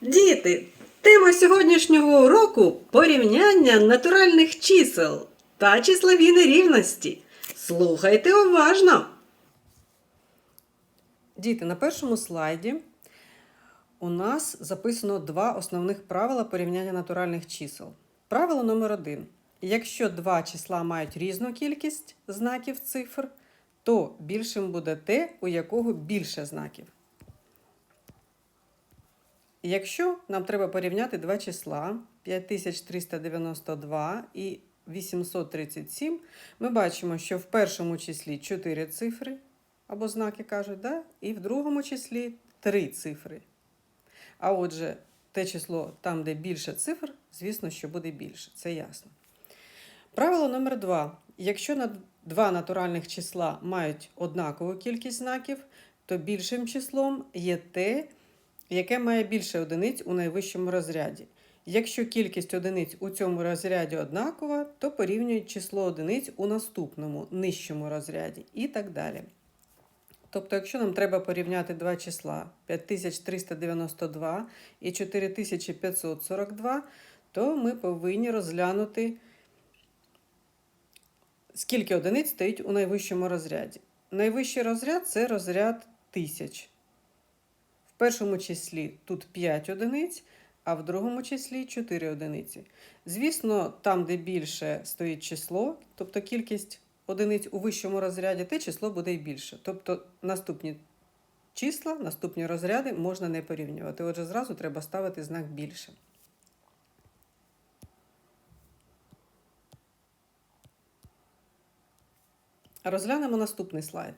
Діти, тема сьогоднішнього уроку порівняння натуральних чисел та числові нерівності. Слухайте уважно. Діти, на першому слайді у нас записано два основних правила порівняння натуральних чисел. Правило номер один. Якщо два числа мають різну кількість знаків цифр, то більшим буде те, у якого більше знаків. Якщо нам треба порівняти два числа 5392 і 837, ми бачимо, що в першому числі 4 цифри, або знаки кажуть, да? і в другому числі 3 цифри. А отже, те число там, де більше цифр, звісно, що буде більше, це ясно. Правило номер два. Якщо два натуральних числа мають однакову кількість знаків, то більшим числом є те, яке має більше одиниць у найвищому розряді. Якщо кількість одиниць у цьому розряді однакова, то порівнюють число одиниць у наступному нижчому розряді і так далі. Тобто, якщо нам треба порівняти два числа 5392 і 4542, то ми повинні розглянути, скільки одиниць стоїть у найвищому розряді. Найвищий розряд це розряд тисяч. В першому числі тут 5 одиниць, а в другому числі 4 одиниці. Звісно, там, де більше стоїть число, тобто кількість одиниць у вищому розряді, те число буде і більше. Тобто наступні числа, наступні розряди можна не порівнювати. Отже, зразу треба ставити знак більше. Розглянемо наступний слайд.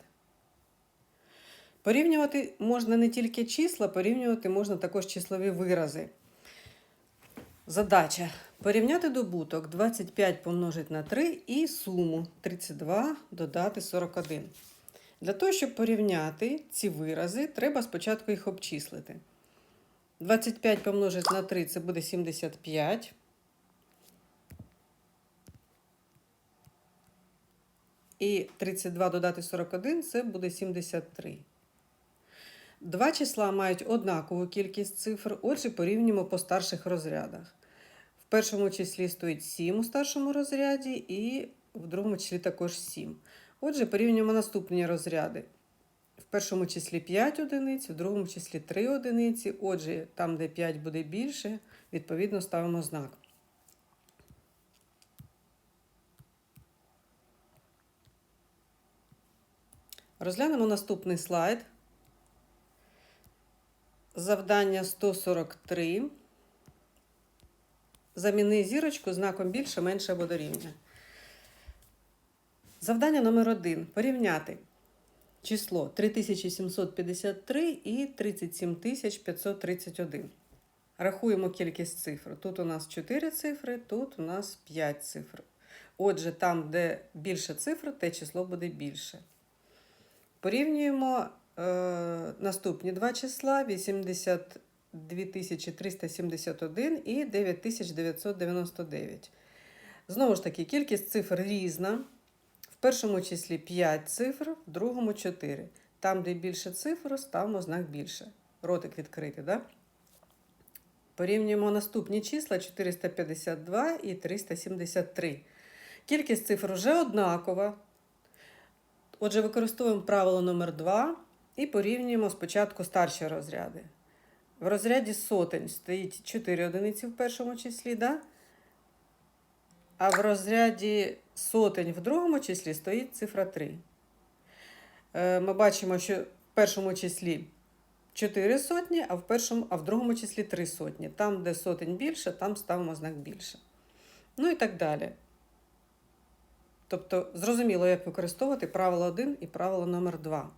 Порівнювати можна не тільки числа, порівнювати можна також числові вирази. Задача порівняти добуток 25 помножити на 3 і суму 32 додати 41. Для того, щоб порівняти ці вирази, треба спочатку їх обчислити. 25 помножити на 3 це буде 75. І 32 додати 41 це буде 73. Два числа мають однакову кількість цифр, отже, порівнюємо по старших розрядах. В першому числі стоїть 7 у старшому розряді, і в другому числі також 7. Отже, порівнюємо наступні розряди. В першому числі 5 одиниць, в другому числі 3 одиниці. Отже, там, де 5 буде більше, відповідно ставимо знак. Розглянемо наступний слайд. Завдання 143. Заміни зірочку знаком більше, менше або дорівнює. Завдання номер 1. Порівняти число 3753 і 37531. Рахуємо кількість цифр. Тут у нас 4 цифри, тут у нас 5 цифр. Отже, там, де більше цифр, те число буде більше. Порівнюємо наступні два числа: 82 371 і 9999. Знову ж таки, кількість цифр різна. В першому числі 5 цифр, в другому 4. Там, де більше цифр, ставимо знак більше. Ротик відкритий, да? Порівнюємо наступні числа 452 і 373. Кількість цифр вже однакова. Отже, використовуємо правило номер 2 і порівнюємо спочатку старші розряди. В розряді сотень стоїть 4 одиниці в першому числі, да? а в розряді сотень в другому числі стоїть цифра 3. Е, Ми бачимо, що в першому числі 4 сотні, а в, першому, а в другому числі 3 сотні. Там, де сотень більше, там ставимо знак більше. Ну і так далі. Тобто, зрозуміло, як використовувати правило 1 і правило номер 2.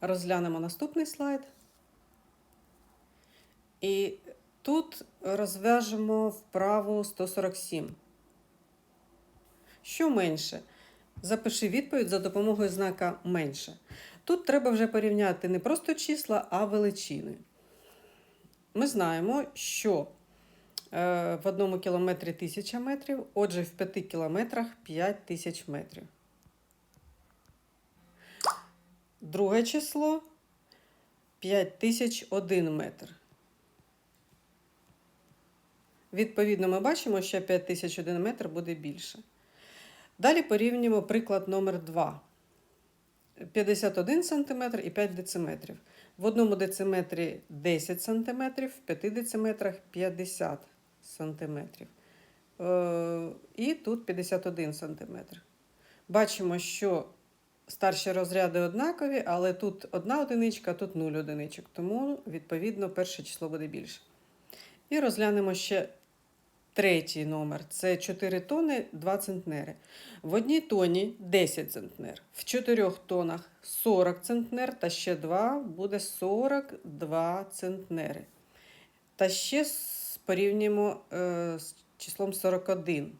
Розглянемо наступний слайд. І тут розв'яжемо вправу 147. Що менше? Запиши відповідь за допомогою знака менше. Тут треба вже порівняти не просто числа, а величини. Ми знаємо, що е, в одному кілометрі 1000 метрів, отже, в 5 кілометрах 5 тисяч метрів. Друге число 5001 метр. Відповідно, ми бачимо, що 5001 метр буде більше. Далі порівнюємо приклад номер 2. 51 см і 5 дециметрів. В одному дециметрі 10 см, в 5 дециметрах 50 см. Е, І тут 51 см. Бачимо, що старші розряди однакові, але тут одна одиничка, тут 0 одиничок. Тому, відповідно, перше число буде більше. І розглянемо ще третій номер. Це 4 тони 2 центнери. В одній тоні 10 центнер, в 4 тонах 40 центнер, та ще 2 буде 42 центнери. Та ще порівнюємо е, з числом 41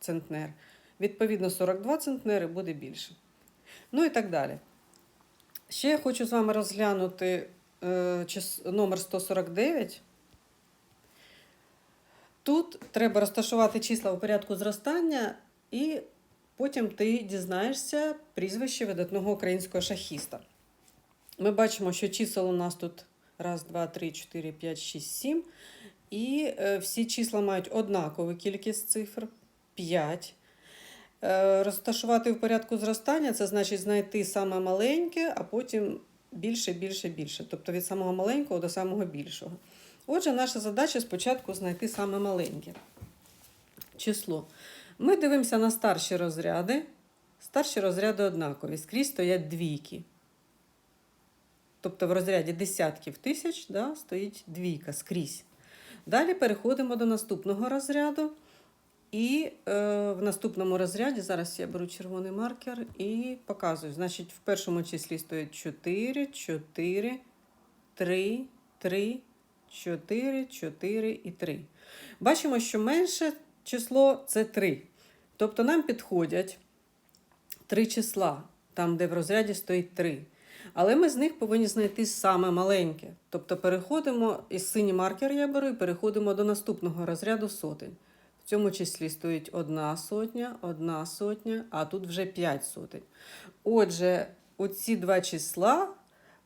центнер. Відповідно, 42 центнери буде більше. Ну і так далі. Ще я хочу з вами розглянути е, номер 149. Тут треба розташувати числа у порядку зростання, і потім ти дізнаєшся прізвище видатного українського шахіста. Ми бачимо, що чисел у нас тут 1, 2, 3, 4, 5, 6, 7. І е, всі числа мають однакову кількість цифр 5. Е, розташувати в порядку зростання це значить знайти саме маленьке, а потім більше, більше, більше. Тобто від самого маленького до самого більшого. Отже, наша задача спочатку знайти саме маленьке число. Ми дивимося на старші розряди. Старші розряди однакові. Скрізь стоять двійки. Тобто в розряді десятків тисяч да, стоїть двійка скрізь. Далі переходимо до наступного розряду. І е, в наступному розряді, зараз я беру червоний маркер і показую. Значить, в першому числі стоїть 4, 4, 3, 3, 4, 4 і 3. Бачимо, що менше число це 3. Тобто нам підходять три числа, там, де в розряді стоїть 3. Але ми з них повинні знайти саме маленьке. Тобто переходимо із синій маркер я беру і переходимо до наступного розряду сотень. В цьому числі стоїть одна сотня, одна сотня, а тут вже 5 сотень. Отже, оці два числа,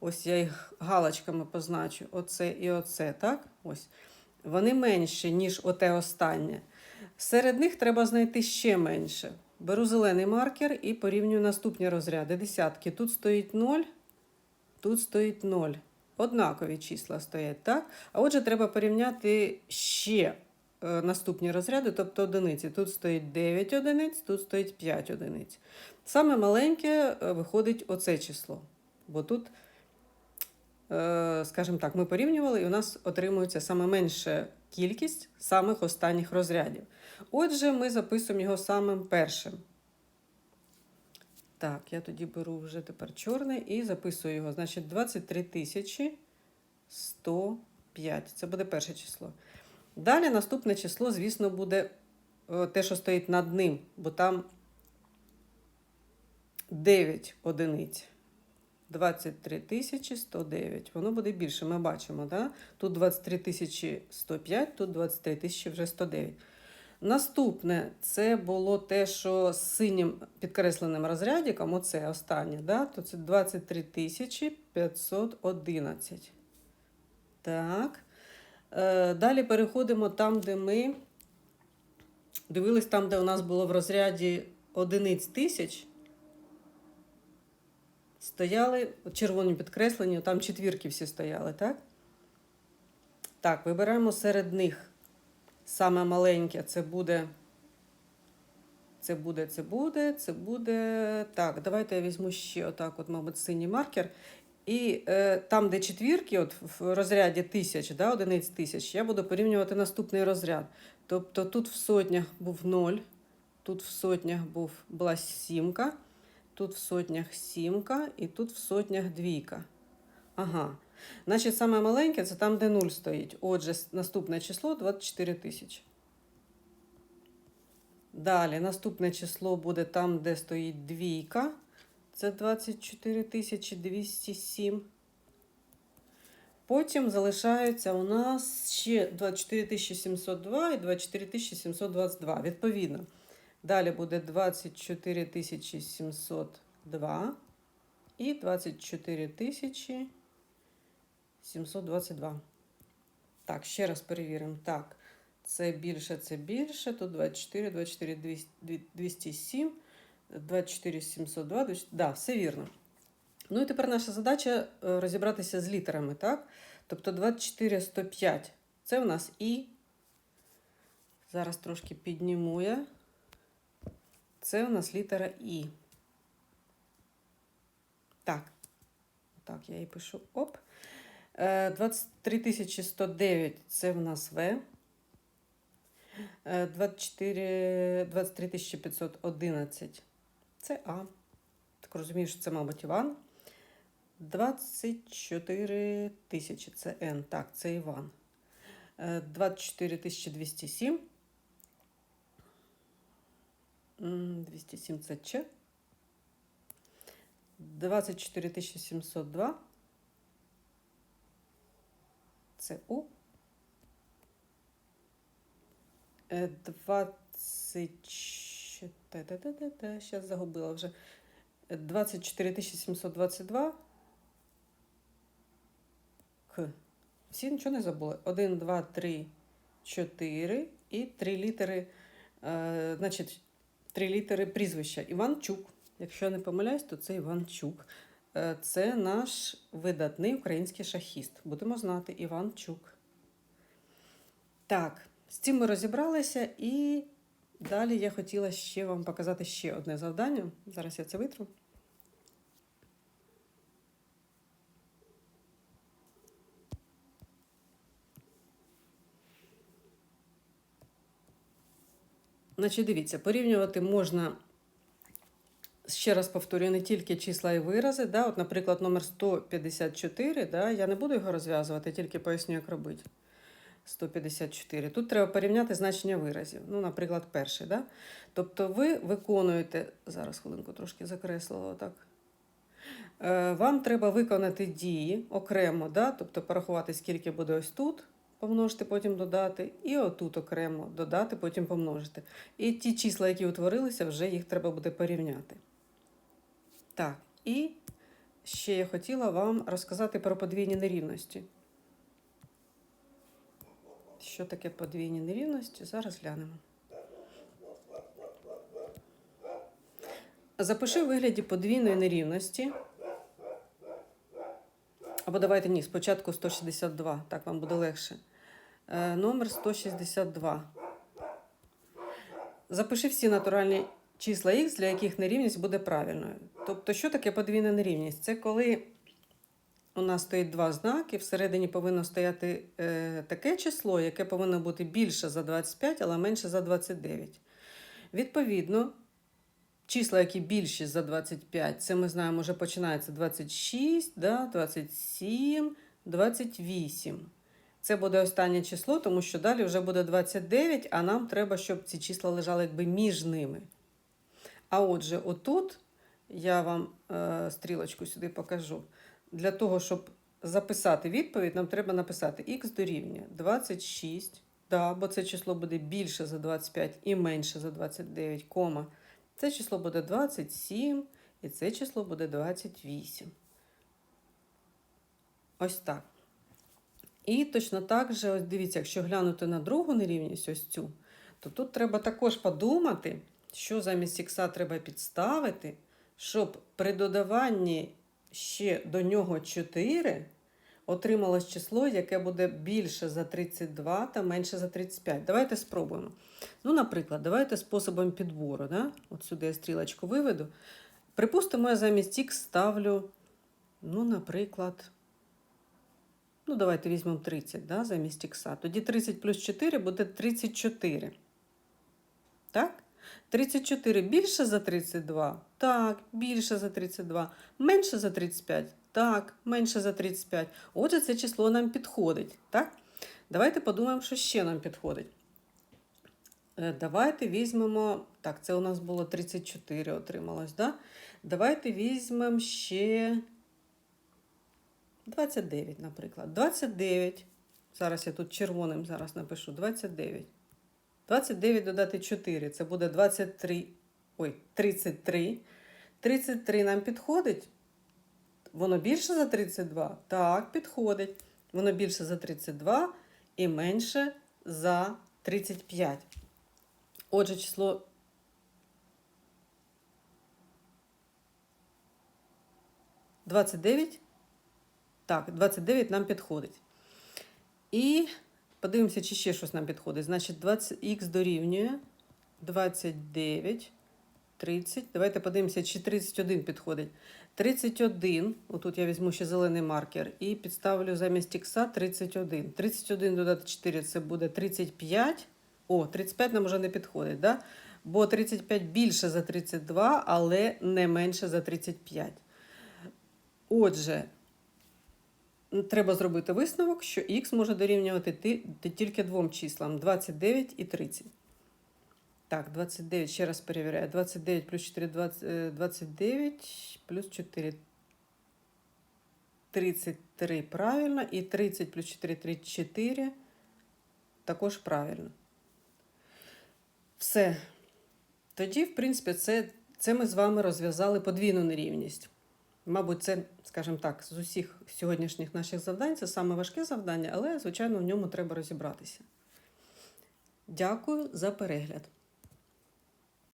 ось я їх галочками позначу, оце і оце, так? Ось. Вони менші, ніж оте останнє. Серед них треба знайти ще менше. Беру зелений маркер і порівнюю наступні розряди. Десятки. Тут стоїть 0, тут стоїть 0. Однакові числа стоять, так? А отже, треба порівняти ще наступні розряди, тобто одиниці. Тут стоїть 9 одиниць, тут стоїть 5 одиниць. Саме маленьке е, виходить оце число. Бо тут, е, скажімо так, ми порівнювали, і у нас отримується саме менша кількість самих останніх розрядів. Отже, ми записуємо його самим першим. Так, я тоді беру вже тепер чорний і записую його. Значить, 23 тисячі 105. Це буде перше число. Далі наступне число, звісно, буде е, те, що стоїть над ним, бо там 9 одиниць. 23 тисячі 109. Воно буде більше, ми бачимо. Да? Тут 23 тисячі 105, тут 23 тисячі вже 109. Наступне це було те, що з синім підкресленим розрядиком, оце останнє, да? то це 23 тисячі 511. Так. Е, далі переходимо там, де ми дивились там, де у нас було в розряді одиниць тисяч. Стояли червоні підкреслені, там четвірки всі стояли, так? Так, вибираємо серед них саме маленьке, це буде. Це буде, це буде, це буде. Так, давайте я візьму ще отак, от, мабуть, синій маркер. І е, там, де четвірки, от в розряді тисяч, да, одиниць тисяч, я буду порівнювати наступний розряд. Тобто тут в сотнях був 0, тут в сотнях був, була сімка, тут в сотнях сімка і тут в сотнях двійка. Ага. Значить, саме маленьке це там, де 0 стоїть. Отже, наступне число 24 тисячі. Далі, наступне число буде там, де стоїть двійка. Це 24 207. Потім залишається у нас ще 24 702 і 24 722. Відповідно. Далі буде 24 702. і 24 722. Так, ще раз перевіримо. Так, це більше, це більше. Тут 24, 24, 207, 24, 702. 20... Да, все вірно. Ну і тепер наша задача е, розібратися з літерами, так? Тобто 24, 105. Це у нас І. Зараз трошки підніму я. Це у нас літера І. Так. Так, я її пишу. Оп. Е, 23109 це в нас В. Е, 24, 23511 це А. Так розумію, що це, мабуть, Іван. 24 тисячі це Н. Так, це Іван. Е, 24 207. М, 207 це Ч. 24 702. Це У. Е, 20... Та-та-та-та-та, Зараз загубила вже. Е, 24 722. К. Всі нічого не забули. 1, 2, 3, 4 і 3 літери, е, значить, 3 літери прізвища. Іванчук. Якщо я не помиляюсь, то це Іванчук. Е, Це наш видатний український шахіст. Будемо знати Іванчук. Так, з цим ми розібралися, і далі я хотіла ще вам показати ще одне завдання. Зараз я це витру. Значить, дивіться, порівнювати можна, ще раз повторюю, не тільки числа і вирази. Да? От, наприклад, номер 154, да? я не буду його розв'язувати, тільки поясню, як робити. 154. Тут треба порівняти значення виразів. Ну, наприклад, перший. Да? Тобто ви виконуєте, зараз хвилинку трошки закреслила так. Е, Вам треба виконати дії окремо, да? тобто порахувати, скільки буде ось тут, помножити, потім додати, і отут окремо додати, потім помножити. І ті числа, які утворилися, вже їх треба буде порівняти. Так, і ще я хотіла вам розказати про подвійні нерівності. Що таке подвійні нерівності? Зараз глянемо. Запиши в вигляді подвійної нерівності. Або давайте ні, спочатку 162, так вам буде легше. Е, номер 162. Запиши всі натуральні числа х, для яких нерівність буде правильною. Тобто, що таке подвійна нерівність? Це коли у нас стоїть два знаки, всередині повинно стояти е, таке число, яке повинно бути більше за 25, але менше за 29. Відповідно, числа, які більші за 25, це ми знаємо, вже починається 26, да, 27, 28. Це буде останнє число, тому що далі вже буде 29, а нам треба, щоб ці числа лежали якби між ними. А отже, отут я вам е, стрілочку сюди покажу. Для того, щоб записати відповідь, нам треба написати х дорівнює 26, да, бо це число буде більше за 25 і менше за 29, кома. Це число буде 27, і це число буде 28. Ось так. І точно так же, ось дивіться, якщо глянути на другу нерівність, ось цю, то тут треба також подумати, що замість ікса треба підставити, щоб при додаванні ще до нього 4 отрималось число, яке буде більше за 32 та менше за 35. Давайте спробуємо. Ну, наприклад, давайте способом підбору. Да? От сюди я стрілочку виведу. Припустимо, я замість х ставлю, ну, наприклад, ну, давайте візьмемо 30 да, замість х. Тоді 30 плюс 4 буде 34. Так? 34 більше за 32? Так, більше за 32. Менше за 35? Так, менше за 35. Отже, це число нам підходить. Так? Давайте подумаємо, що ще нам підходить. Е, Давайте візьмемо. Так, це у нас було 34 отрималось, да? Давайте візьмемо ще 29, наприклад. 29. Зараз я тут червоним зараз напишу 29. 29 додати 4, це буде 23. Ой, 33. 33 нам підходить. Воно більше за 32? Так, підходить. Воно більше за 32 і менше за 35. Отже, число Двадцять дев'ять. Так, 29 нам підходить. І подивимося, чи ще щось нам підходить. Значить, 20х дорівнює 29, 30. Давайте подивимося, чи 31 підходить. 31, отут я візьму ще зелений маркер, і підставлю замість ікса 31. 31 додати 4 це буде 35. О, 35 нам вже не підходить, да? бо 35 більше за 32, але не менше за 35. Отже, треба зробити висновок, що х може дорівнювати ти- ти- тільки двом числам 29 і 30. Так, 29, ще раз перевіряю. 29 плюс 4, 20, е, 29 плюс 4. 33 правильно. І 30 плюс 4, 34 також правильно. Все. Тоді, в принципі, це, це ми з вами розв'язали подвійну нерівність. Мабуть, це, скажімо так, з усіх сьогоднішніх наших завдань це саме важке завдання, але, звичайно, в ньому треба розібратися. Дякую за перегляд.